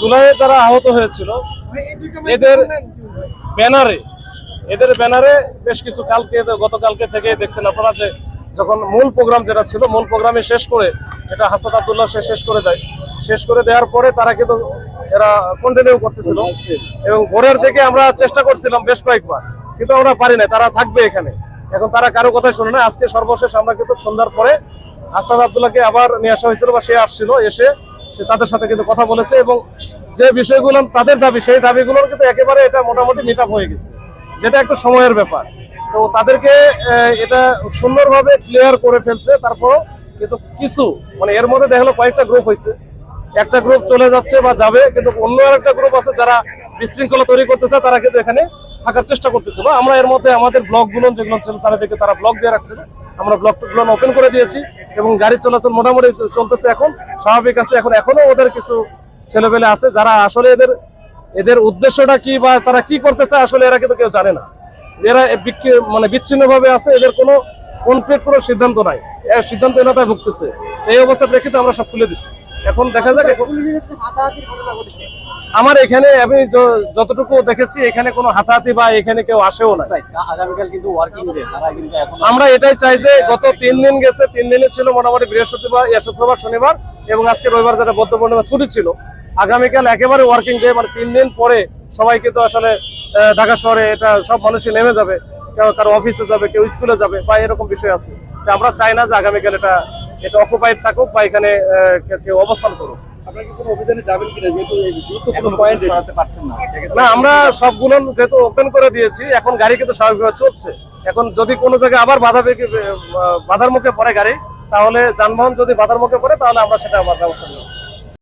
জুলাইয়ে যারা আহত হয়েছিল, এদের ব্যানারে এদের ব্যানারে বেশ কিছু কালকে, গতকালকে থেকে দেখছেন আপনারা যে যখন মূল প্রোগ্রাম যেটা ছিল, মূল প্রোগ্রামে শেষ করে, এটা হাসান আবদুল্লাহ সে শেষ করে দেয়। শেষ করে দেওয়ার পরে তারা কিন্তু এরা কন্টিনিউ করতেছিল। এবং ভোরের থেকে আমরা চেষ্টা করছিলাম বেশ কয়েকবার, কিন্তু আমরা পারি না তারা থাকবে এখানে। এখন তারা কারও কথাই শুনে না, আজকে সর্বশেষ আমরা কিন্তু সন্ধ্যার পরে আস্তাদ আবদুল্লাহকে আবার নিয়ে আসা হয়েছিল বা সে আসছিল, এসে সে তাদের সাথে কিন্তু কথা বলেছে এবং যে বিষয়গুলো তাদের দাবি, সেই দাবিগুলোর কিন্তু একেবারে এটা মোটামুটি মিট হয়ে গেছে। যেটা একটু সময়ের ব্যাপার। তো তাদেরকে এটা সুন্দরভাবে ক্লিয়ার করে ফেলছে। তারপর কিন্তু কিছু মানে এর মধ্যে দেখল কয়েকটা গ্রুপ হয়েছে। একটা গ্রুপ চলে যাচ্ছে বা যাবে, কিন্তু অন্য আরেকটা গ্রুপ আছে যারা বিশৃঙ্খলা তৈরি করতেছে, তারা কিন্তু এখানে থাকার চেষ্টা করতেছে। বা আমরা এর মধ্যে আমাদের ব্লকগুলো যেগুলো ছিল, চারিদিকে তারা ব্লক দিয়ে রাখছিল। আমরা ব্লকগুলো ওপেন করে দিয়েছি। এবং গাড়ি চলাচল মোটামুটি চলতেছে এখন। স্বাভাবিক আছে, এখন এখনও ওদের কিছু ছেলেপেলে আছে যারা আসলে এদের এদের উদ্দেশ্যটা কি বা তারা কি করতে চায় আসলে এরা কিন্তু কেউ জানে না। এরা মানে বিচ্ছিন্ন ভাবে আছে, এদের কোনো কনক্রিট কোনো সিদ্ধান্ত নাই। এর সিদ্ধান্তহীনতায় ভুগতেছে। এই অবস্থা প্রেক্ষিতে আমরা সব খুলে দিচ্ছি। এখন দেখা যাক আমার এখানে আমি যতটুকু দেখেছি এখানে কোনো হাতাহাতি বা এখানে কেউ আসেও না আগামীকাল কিন্তু ওয়ার্কিং ডে কিন্তু আমরা এটাই চাই যে গত তিন দিন গেছে তিন দিনে ছিল মোটামুটি বৃহস্পতিবার ইয়া, শুক্রবার শনিবার এবং আজকে রবিবার যেটা বৌদ্ধ পূর্ণিমা ছুটি ছিল। আগামীকাল একেবারে ওয়ার্কিং ডে মানে তিন দিন পরে সবাই কিন্তু আসলে ঢাকা শহরে এটা সব মানুষই নেমে যাবে কেউ কারও অফিসে যাবে কেউ স্কুলে যাবে বা এরকম বিষয় আছে। আমরা চাই না যে আগামীকাল এটা এটা অকুপাইড থাকুক বা এখানে কেউ অবস্থান করুক। না। আমরা সবগুলো যেহেতু ওপেন করে দিয়েছি এখন গাড়ি কিন্তু স্বাভাবিকভাবে চলছে। এখন যদি কোনো জায়গায় আবার বাধা পেয়ে- আহ, বাধার মুখে পড়ে গাড়ি তাহলে যানবাহন যদি বাধার মুখে পড়ে তাহলে আমরা সেটা আমার ব্যবস্থা নেব।